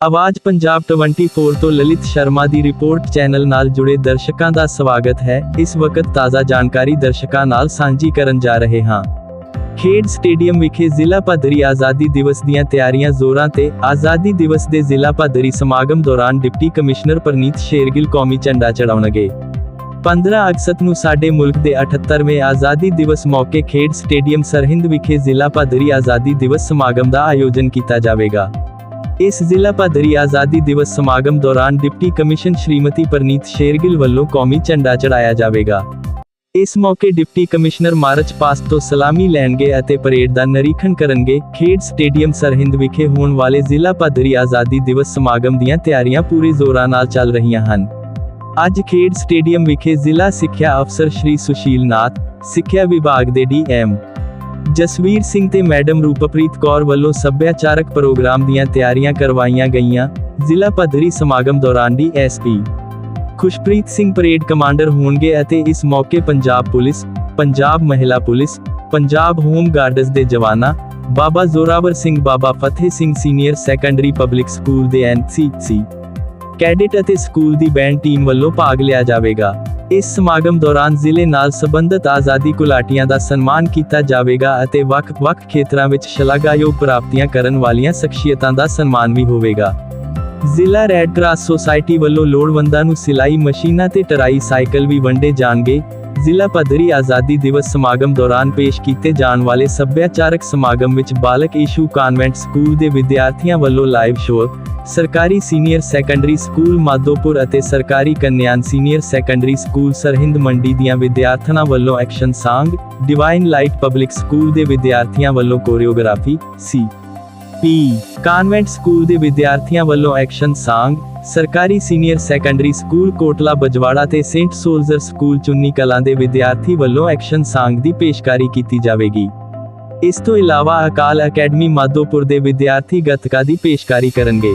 ਆਵਾਜ਼ ਪੰਜਾਬ 24 ਤੋਂ ਲਲਿਤ ਸ਼ਰਮਾ ਦੀ ਰਿਪੋਰਟ ਚੈਨਲ ਨਾਲ ਜੁੜੇ ਦਰਸ਼ਕਾਂ ਦਾ ਸਵਾਗਤ ਹੈ। ਇਸ ਵਕਤ ਤਾਜ਼ਾ ਜਾਣਕਾਰੀ ਦਰਸ਼ਕਾਂ ਨਾਲ ਸਾਂਝੀ ਕਰਨ ਜਾ ਰਹੇ ਹਾਂ। ਖੇਡ ਸਟੇਡੀਅਮ ਵਿਖੇ ਜ਼ਿਲ੍ਹਾ ਪੱਧਰੀ ਆਜ਼ਾਦੀ ਦਿਵਸ ਦੀਆਂ ਤਿਆਰੀਆਂ ਜ਼ੋਰਾਂ ਤੇ ਆਜ਼ਾਦੀ ਦਿਵਸ ਦੇ ਜ਼ਿਲ੍ਹਾ ਪੱਧਰੀ ਸਮਾਗਮ ਦੌਰਾਨ ਡਿਪਟੀ ਕਮਿਸ਼ਨਰ ਪ੍ਰਨੀਤ ਸ਼ੇਰਗਿਲ ਕੌਮੀ ਝੰਡਾ ਚੜਾਉਣਗੇ 15 ਅਗਸਤ ਨੂੰ ਸਾਡੇ ਮੁਲਕ ਦੇ 78ਵੇਂ ਆਜ਼ਾਦੀ ਦਿਵਸ ਮੌਕੇ ਖੇਡ ਸਟੇਡੀਅਮ ਸਰਹਿੰਦ ਵਿਖੇ ਜ਼ਿਲ੍ਹਾ ਪੱਧਰੀ ਆਜ਼ਾਦੀ ਦਿਵਸ ਸਮਾਗਮ ਦਾ ਆਯੋਜਨ ਕੀਤਾ ਜਾਵੇਗਾ। ਇਸ ਜ਼ਿਲ੍ਹਾ ਪੱਧਰੀ ਆਜ਼ਾਦੀ ਦਿਵਸ ਸਮਾਗਮ ਦੌਰਾਨ ਡਿਪਟੀ ਕਮਿਸ਼ਨ ਸ਼੍ਰੀਮਤੀ ਪ੍ਰਨੀਤ ਸ਼ੇਰਗਿਲ ਵੱਲੋਂ ਕੌਮੀ ਝੰਡਾ ਚੜਾਇਆ ਜਾਵੇਗਾ। ਇਸ ਮੌਕੇ ਡਿਪਟੀ ਕਮਿਸ਼ਨਰ ਮਾਰਚ ਪਾਸਟ ਤੋਂ ਸਲਾਮੀ ਲੈਣਗੇ ਅਤੇ ਪਰੇਡ ਦਾ ਨਿਰੀਖਣ ਕਰਨਗੇ। ਖੇਡ ਸਟੇਡੀਅਮ ਸਰਹਿੰਦ ਵਿਖੇ ਹੋਣ ਵਾਲੇ ਜ਼ਿਲ੍ਹਾ ਪੱਧਰੀ ਆਜ਼ਾਦੀ ਦਿਵਸ ਸਮਾਗਮ ਦੀਆਂ ਤਿਆਰੀਆਂ ਪੂਰੇ ਜ਼ੋਰਾਂ ਨਾਲ ਚੱਲ ਰਹੀਆਂ ਹਨ। ਅੱਜ ਖੇਡ ਸਟੇਡੀਅਮ ਵਿਖੇ ਜ਼ਿਲ੍ਹਾ ਸਿੱਖਿਆ ਅਫਸਰ ਸ਼੍ਰੀ ਸੁਸ਼ੀਲ ਨਾਥ, ਸਿੱਖਿਆ ਵਿਭਾਗ ਦੇ ਡੀਐਮ ਜਸਵੀਰ ਸਿੰਘ ਤੇ ਮੈਡਮ ਰੂਪਪ੍ਰੀਤ ਕੌਰ ਵੱਲੋਂ ਸੱਭਿਆਚਾਰਕ ਪ੍ਰੋਗਰਾਮ ਦੀਆਂ ਤਿਆਰੀਆਂ ਕਰਵਾਈਆਂ ਗਈਆਂ, ਜ਼ਿਲ੍ਹਾ ਪੱਧਰੀ ਸਮਾਗਮ ਦੌਰਾਨ DSP Khushpreet Singh parade commander ਹੋਣਗੇ ਅਤੇ ਇਸ ਮੌਕੇ ਪੰਜਾਬ ਪੁਲਿਸ, ਪੰਜਾਬ ਮਹਿਲਾ ਪੁਲਿਸ, ਪੰਜਾਬ ਹੋਮ ਗਾਰਡਸ ਦੇ ਜਵਾਨਾਂ, ਬਾਬਾ Zorawar Singh, Baba Fateh Singh senior secondary public school ਦੇ ਐਨਸੀਸੀ ਕੈਡਿਟ ਅਤੇ ਸਕੂਲ ਦੀ ਬੈਂਡ ਟੀਮ ਵੱਲੋਂ ਭਾਗ ਲਿਆ ਜਾਵੇਗਾ। ਇਸ ਸਮਾਗਮ ਦੌਰਾਨ ਜ਼ਿਲ੍ਹੇ ਨਾਲ ਸੰਬੰਧਿਤ ਆਜ਼ਾਦੀ ਘੁਲਾਟੀਆਂ ਦਾ ਸਨਮਾਨ ਕੀਤਾ ਜਾਵੇਗਾ ਅਤੇ ਵੱਖ-ਵੱਖ ਖੇਤਰਾਂ ਵਿੱਚ ਸ਼ਲਾਘਾਯੋਗ ਪ੍ਰਾਪਤੀਆਂ ਕਰਨ ਵਾਲੀਆਂ ਸ਼ਖਸੀਅਤਾਂ ਦਾ ਸਨਮਾਨ ਵੀ ਹੋਵੇਗਾ। ਜ਼ਿਲ੍ਹਾ ਰੈੱਡ ਕਰਾਸ ਸੁਸਾਇਟੀ ਵੱਲੋਂ ਲੋੜਵੰਦਾਂ ਨੂੰ ਸਿਲਾਈ ਮਸ਼ੀਨਾਂ ਤੇ ਟਰਾਈ ਸਾਈਕਲ ਵੀ ਵੰਡੇ ਜਾਣਗੇ। ਜ਼ਿਲ੍ਹਾ ਪੱਧਰੀ ਆਜ਼ਾਦੀ ਦਿਵਸ ਸਮਾਗਮ ਦੌਰਾਨ ਪੇਸ਼ ਕੀਤੇ ਜਾਣ ਵਾਲੇ ਸੱਭਿਆਚਾਰਕ ਸਮਾਗਮ ਵਿੱਚ ਬਾਲਕ ਈਸ਼ੂ ਕਾਨਵੈਂਟ ਸਕੂਲ ਦੇ ਵਿਦਿਆਰਥੀਆਂ ਵੱਲੋਂ ਲਾਈਵ ਸ਼ੋਅ ਸਰਕਾਰੀ ਸੀਨੀਅਰ ਸੈਕੰਡਰੀ ਸਕੂਲ ਮਾਧੋਪੁਰ ਅਤੇ ਸਰਕਾਰੀ ਕੰਨਿਆਨ senior secondary school Sirhind Mandi ਦੀਆਂ ਵਿਦਿਆਰਥਣਾਂ ਵੱਲੋਂ ਐਕਸ਼ਨ ਸਾਂਗ ਡਿਵਾਈਨ ਲਾਈਟ ਪਬਲਿਕ ਸਕੂਲ ਦੇ ਵਿਦਿਆਰਥੀਆਂ ਵੱਲੋਂ choreography C P convent school ਦੇ ਵਿਦਿਆਰਥੀਆਂ ਵੱਲੋਂ ਐਕਸ਼ਨ ਸਾਂਗ, ਸਰਕਾਰੀ senior secondary school Kotla Bajwara ਤੇ ਸੇਂਟ ਸੋਲਜਰ ਸਕੂਲ ਚੁੰਨੀ ਕਲਾਂ ਦੇ ਵਿਦਿਆਰਥੀ ਵੱਲੋਂ ਐਕਸ਼ਨ ਸਾਂਗ ਦੀ ਪੇਸ਼ਕਾਰੀ ਕੀਤੀ ਜਾਵੇਗੀ। ਇਸ ਤੋਂ ਇਲਾਵਾ ਅਕਾਲ ਅਕੈਡਮੀ ਮਾਧੋਪੁਰ ਦੇ ਵਿਦਿਆਰਥੀ ਗੱਤਕਾ ਦੀ ਪੇਸ਼ਕਾਰੀ ਕਰਨਗੇ।